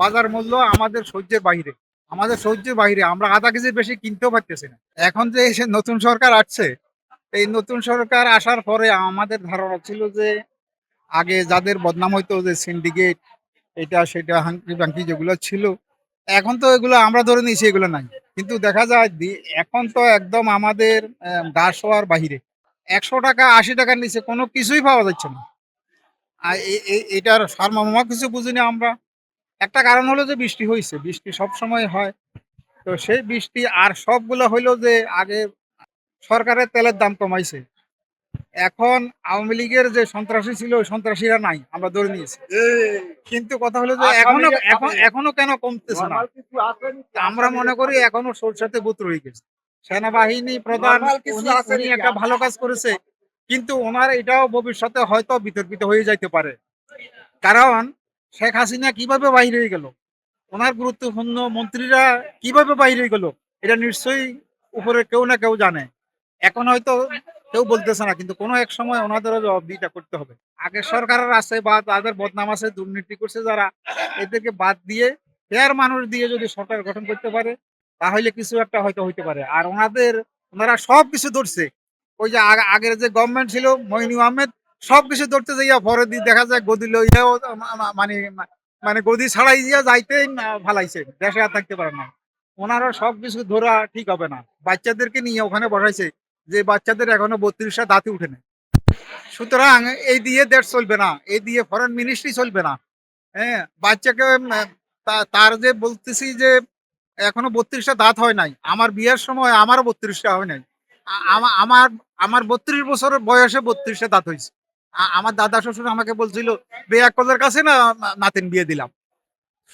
বাজার মূল্য আমাদের সহ্যের বাইরে। আমাদের সহ্যের বাইরে। আমরা আধা কেজির বেশি কিনতেও পারতেছি না। এখন যে এসে নতুন সরকার আসছে এই নতুন সরকার আসার পরে আমাদের ধারণা ছিল যে আগে যাদের বদনাম হইতো যে সিন্ডিকেট এটা সেটা হাঙ্কি বাঙ্কি যেগুলো ছিল এখন তো এগুলো আমরা ধরে নিয়েছি এগুলো নাই। কিন্তু দেখা যায় এখন তো একদম আমাদের আহ, গা শোয়ার বাহিরে একশো টাকা আশি টাকার নিচে কোনো কিছুই পাওয়া যাচ্ছে না। আর এটার সারমর্ম কিছু বুঝিনি আমরা। একটা কারণ হলো যে বৃষ্টি হয়েছে বৃষ্টি সব সময় হয়। তো সেই বৃষ্টি আর সবগুলো হইল যে আগে সরকারের তেলের দাম কমাইছে। এখন আওয়ামী লীগের যে সন্ত্রাসী ছিল ওই সন্ত্রাসীরা নাই আমরা ধরে নিয়েছি। কিন্তু কথা হলো যে এখনও এখন এখনও কেন কমতেছে না? আমরা মনে করি এখনও সরষাতে বুত রয়ে গেছে। সেনাবাহিনী প্রধান উনি-? একটা ভালো কাজ করেছে। কিন্তু ওনার এটাও ভবিষ্যতে হয়তো বিতর্কিত হয়ে যাইতে পারে। কারণ শেখ হাসিনা কীভাবে বাইরে হয়ে গেল? ওনার গুরুত্বপূর্ণ মন্ত্রীরা কীভাবে বাইরে গেল? এটা নিশ্চয়ই উপরে কেউ না কেউ জানে। এখন হয়তো কেউ বলতেছে না, কিন্তু কোনো এক সময় ওনাদেরও জবাবদিহিটা করতে হবে। আগের সরকারের আছে বা তাদের বদনাম আছে, দুর্নীতি করছে যারা, এদেরকে বাদ দিয়ে ফেয়ার মানুষ দিয়ে যদি সরকার গঠন করতে পারে, তাহলে কিছু একটা হয়তো হইতে পারে। আর ওনাদের, ওনারা সব কিছু ধরছে। ওই যে আগের যে গভর্নমেন্ট ছিল মইনু আহমেদ সব কিছু ধরতে যাইয়া পরে দিয়ে দেখা যায় গদি লইয়াও মানে মানে গদি ছাড়াই দিয়া যাইতেই না ফালাইছে, দেশে আর থাকতে পারে না। ওনারা সবকিছু ধরা ঠিক হবে না। বাচ্চাদেরকে নিয়ে ওখানে বসাইছে যে বাচ্চাদের এখনও বত্রিশটা দাঁতে উঠে নেই। সুতরাং এই দিয়ে দেশ চলবে না, এই দিয়ে ফরেন মিনিস্ট্রি চলবে না। হ্যাঁ বাচ্চাকে তার যে বলতেছি যে এখনও বত্রিশটা দাঁত হয় নাই, আমার বিয়ের সময় আমারও বত্রিশটা হয় নাই। আমার আমার বত্রিশ বছরের বয়সে বত্রিশটা দাঁত হয়েছে আমার দাদা শ্বশুর আমাকে বলছিল, বেয়া কলের কাছে না নাতিন বিয়ে দিলাম।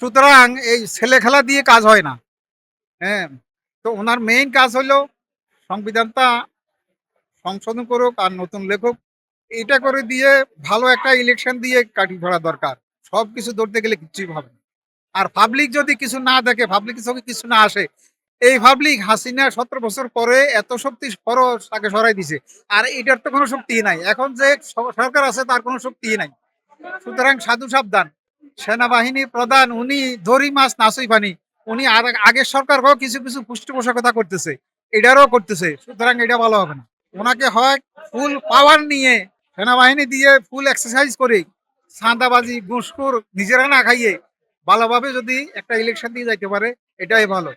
সুতরাং এই ছেলে খেলা দিয়ে কাজ হয় না। হ্যাঁ তো ওনার মেইন কাজ হলো সংবিধানটা সংশোধন করুক আর নতুন লেখক। এটা করে দিয়ে ভালো একটা ইলেকশন দিয়ে কাটি ধরা দরকার। সব কিছু ধরতে গেলে কিছুই হবে না। আর পাবলিক যদি কিছু না দেখে পাবলিক যদি কিছু না আসে এই পাবলিক হাসিনা সতেরো বছর পরে এত শক্তি খরচ তাকে সরাই দিছে। আর এটার তো কোনো শক্তি নাই। এখন যে সরকার আছে, তার কোনো শক্তি নাই। সুতরাং সাধু সাবধান। সেনাবাহিনী প্রধান, উনি ধরি মাছ নাচই পানি। উনি আগের সরকারকেও কিছু কিছু পৃষ্ঠপোষকতা করতেছে। এটারও করতেছে। সুতরাং এটা ভালো হবে না। ওনাকে হয় ফুল পাওয়ার নিয়ে সেনাবাহিনী দিয়ে ফুল এক্সারসাইজ করে সাঁদাবাজি ঘুষখোর নিজেরা না খাইয়ে ভালোভাবে যদি একটা ইলেকশন দিয়ে যাইতে পারে, এটাই ভালো।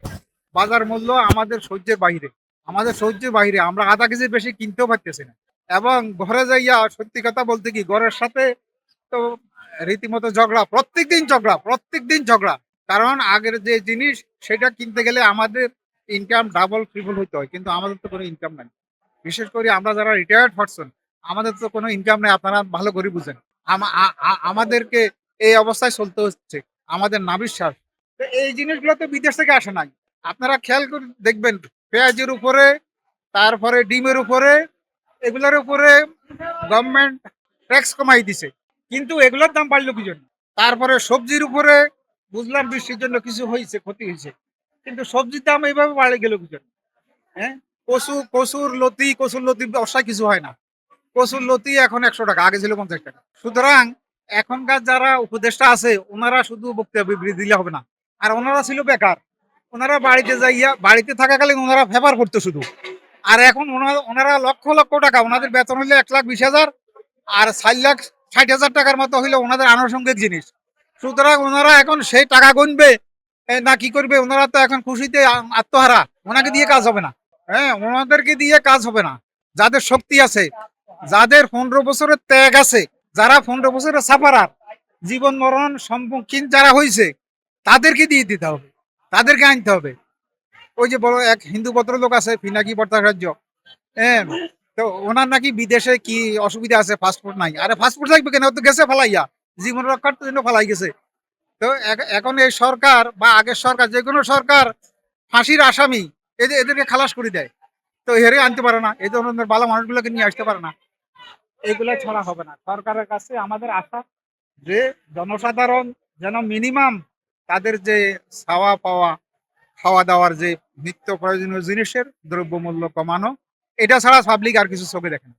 বাজার মূল্য আমাদের সহ্যের বাইরে। আমাদের সহ্যের বাইরে। আমরা আধা কেজির বেশি কিনতেও পারতেছি না। এবং ঘরে যাইয়া সত্যি কথা বলতে কি, ঘরের সাথে তো রীতিমতো ঝগড়া প্রত্যেক দিন ঝগড়া প্রত্যেক দিন ঝগড়া। কারণ আগের যে জিনিস, সেটা কিনতে গেলে আমাদের ইনকাম ডাবল ট্রিপল হইতে হয়। কিন্তু আমাদের তো কোনো ইনকাম নাই। বিশেষ করে আমরা যারা রিটায়ার্ড পারসন আমাদের তো কোনো ইনকাম নেই। আপনারা ভালো করে বুঝেন। আমাদেরকে এই অবস্থায় চলতে হচ্ছে। আমাদের নাবিশ্বাস। তো এই জিনিসগুলো তো বিদেশ থেকে আসে নাই। আপনারা খেয়াল করে দেখবেন, পেঁয়াজের উপরে, তারপরে ডিমের উপরে, এগুলোর উপরে গভর্নমেন্ট ট্যাক্স কমাই দিছে। কিন্তু এগুলোর দাম বাড়লো কি জন্য? তারপরে সবজির উপরে, বুঝলাম বৃষ্টির জন্য কিছু হয়েছে, ক্ষতি হয়েছে। কিন্তু সবজির দাম এইভাবে বাড়ে গেল কি জন্য? হ্যাঁ? কচু, কচুর লতি কচুর লতি ব্যবসা কিছু হয় না। কচুর লতি এখন একশো টাকা, আগে ছিল পঞ্চাশ টাকা। সুতরাং এখনকার যারা উপদেষ্টা আছে, ওনারা শুধু বক্তব্য বিবৃতি দিলে হবে না। আর ওনারা ছিল বেকার। ওনারা বাড়িতে যাইয়া, বাড়িতে থাকাকালীন ওনারা ফেভার করতো শুধু। আর এখন ওনারা লক্ষ লক্ষ টাকা, ওনাদের বেতন হইলে এক লাখ বিশ হাজার, আর চার লাখ ষাট হাজার টাকার মতো হইলে ওনাদের আনুষঙ্গিক জিনিস। সুতরাং ওনারা এখন সেই টাকা গুনবে না কি করবে, ওনারা তো এখন খুশিতে আত্মহারা। ওনাকে দিয়ে কাজ হবে না। হ্যাঁ ওনাদেরকে দিয়ে কাজ হবে না। যাদের শক্তি আছে, যাদের পনেরো বছরের ত্যাগ আছে, যারা পনেরো বছরের সাফারার, জীবন মরণ সম্মুখীন যারা হয়েছে তাদেরকে দিয়ে দিতে হবে। তাদেরকে আনতে হবে। ওই যে বড় এক হিন্দু ভদ্রলোক আছে পিনাকি ভট্টাচার্য। হ্যাঁ তো ওনার নাকি বিদেশে কি অসুবিধা আছে? পাসপোর্ট নাই। আরে পাসপোর্ট থাকবে কেন? তো গেছে ফালাইয়া। জীবন রক্ষার জন্য ফালাই গেছে। তো এখন এই সরকার বা আগের সরকার, যে কোনো সরকার ফাঁসির আসামি এদের এদেরকে খালাস করে দেয়। তো হেরে আনতে পারে না। এই ধরনের ভালো মানুষগুলোকে নিয়ে আসতে পারে না। এগুলো ছাড়া হবে না। সরকারের কাছে আমাদের আশা যে জনসাধারণ যেন মিনিমাম তাদের যে ছাওয়া পাওয়া, খাওয়া দাওয়ার যে নিত্য প্রয়োজনীয় জিনিসের দ্রব্যমূল্য কমানো, এটা ছাড়া পাবলিক আর কিছু চোখে দেখে না।